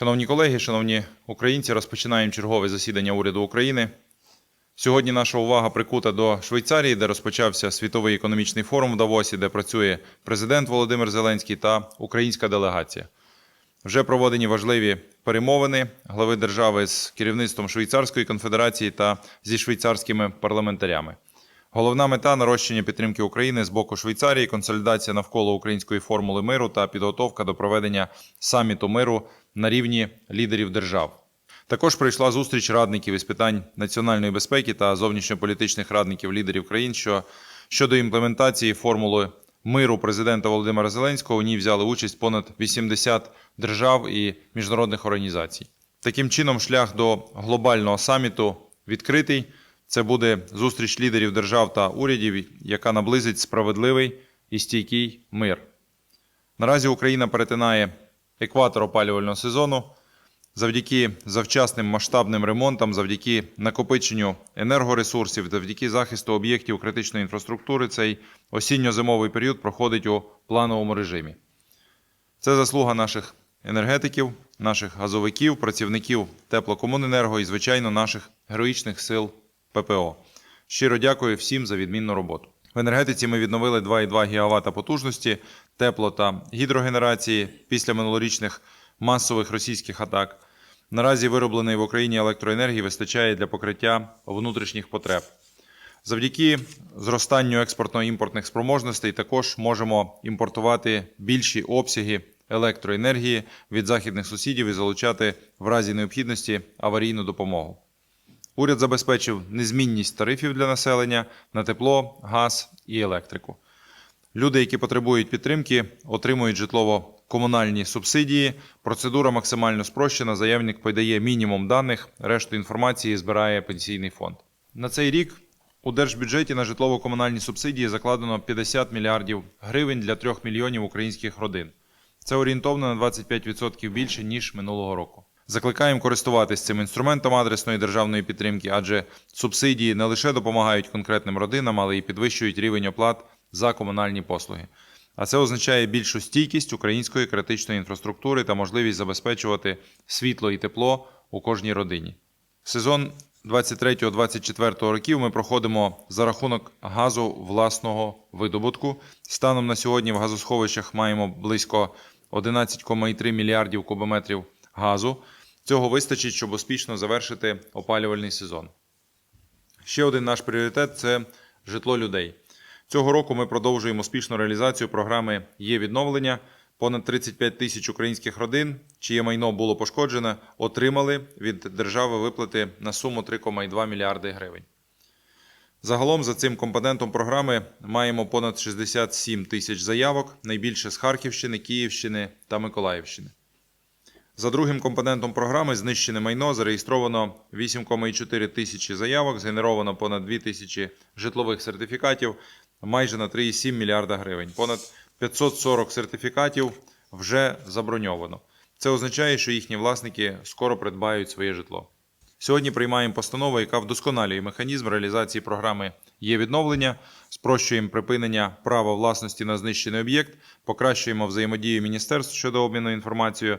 Шановні колеги, шановні українці, розпочинаємо чергове засідання уряду України. Сьогодні наша увага прикута до Швейцарії, де розпочався світовий економічний форум в Давосі, де працює президент Володимир Зеленський та українська делегація. Вже проводені важливі перемовини глави держави з керівництвом Швейцарської конфедерації та зі швейцарськими парламентарями. Головна мета нарощення підтримки України з боку Швейцарії, консолідація навколо української формули миру та підготовка до проведення саміту миру на рівні лідерів держав. Також прийшла зустріч радників із питань національної безпеки та зовнішньополітичних радників лідерів країн, що щодо імплементації формули миру президента Володимира Зеленського. У ній взяли участь понад 80 держав і міжнародних організацій. Таким чином, шлях до глобального саміту відкритий. Це буде зустріч лідерів держав та урядів, яка наблизить справедливий і стійкий мир. Наразі Україна перетинає екватор опалювального сезону. Завдяки завчасним масштабним ремонтам, завдяки накопиченню енергоресурсів, завдяки захисту об'єктів критичної інфраструктури, цей осінньо-зимовий період проходить у плановому режимі. Це заслуга наших енергетиків, наших газовиків, працівників теплокомуненерго і, звичайно, наших героїчних сил ППО. Щиро дякую всім за відмінну роботу. В енергетиці ми відновили 2,2 ГВт потужності тепло та гідрогенерації після минулорічних масових російських атак. Наразі виробленої в Україні електроенергії вистачає для покриття внутрішніх потреб. Завдяки зростанню експортно-імпортних спроможностей також можемо імпортувати більші обсяги електроенергії від західних сусідів і залучати в разі необхідності аварійну допомогу. Уряд забезпечив незмінність тарифів для населення на тепло, газ і електрику. Люди, які потребують підтримки, отримують житлово-комунальні субсидії. Процедура максимально спрощена. Заявник подає мінімум даних, решту інформації збирає пенсійний фонд. На цей рік у держбюджеті на житлово-комунальні субсидії закладено 50 мільярдів гривень для 3 мільйонів українських родин. Це орієнтовно на 25% більше ніж минулого року. Закликаємо користуватись цим інструментом адресної державної підтримки, адже субсидії не лише допомагають конкретним родинам, але й підвищують рівень оплат за комунальні послуги. А це означає більшу стійкість української критичної інфраструктури та можливість забезпечувати світло і тепло у кожній родині. Сезон 23-24 років ми проходимо за рахунок газу власного видобутку. Станом на сьогодні в газосховищах маємо близько 11,3 мільярдів кубометрів газу. Цього вистачить, щоб успішно завершити опалювальний сезон. Ще один наш пріоритет це житло людей. Цього року ми продовжуємо успішну реалізацію програми Є відновлення. Понад 35 тисяч українських родин, чиє майно було пошкоджене, отримали від держави виплати на суму 3,2 мільярди гривень. Загалом за цим компонентом програми маємо понад 67 тисяч заявок, найбільше з Харківщини, Київщини та Миколаївщини. За другим компонентом програми знищене майно зареєстровано 8,4 тисячі заявок, згенеровано понад 2 тисячі житлових сертифікатів, майже на 3,7 мільярда гривень. Понад 540 сертифікатів вже заброньовано. Це означає, що їхні власники скоро придбають своє житло. Сьогодні приймаємо постанову, яка вдосконалює механізм реалізації програми є відновлення, спрощуємо припинення права власності на знищений об'єкт, покращуємо взаємодію міністерств щодо обміну інформацією,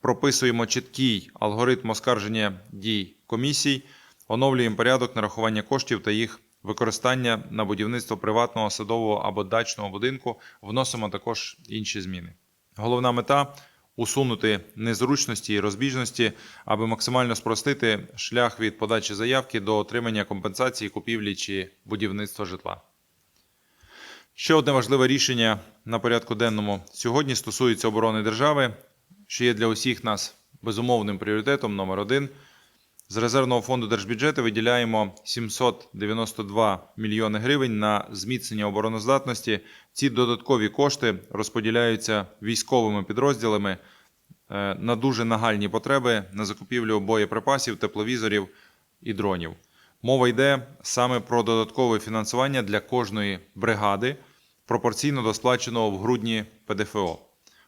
прописуємо чіткий алгоритм оскарження дій комісій, оновлюємо порядок нарахування коштів та їх використання на будівництво приватного садового або дачного будинку. Вносимо також інші зміни. Головна мета усунути незручності і розбіжності, аби максимально спростити шлях від подачі заявки до отримання компенсації купівлі чи будівництва житла. Ще одне важливе рішення на порядку денному сьогодні стосується оборони держави, що є для усіх нас безумовним пріоритетом номер один. З резервного фонду держбюджету виділяємо 792 мільйони гривень на зміцнення обороноздатності. Ці додаткові кошти розподіляються військовими підрозділами е, на дуже нагальні потреби на закупівлю боєприпасів, тепловізорів і дронів. Мова йде саме про додаткове фінансування для кожної бригади пропорційно до сплаченого в грудні ПДФО.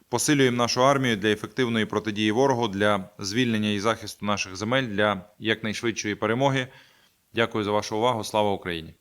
Посилюємо нашу армію для ефективної протидії ворогу, для звільнення і захисту наших земель для якнайшвидшої перемоги. Дякую за вашу увагу. Слава Україні!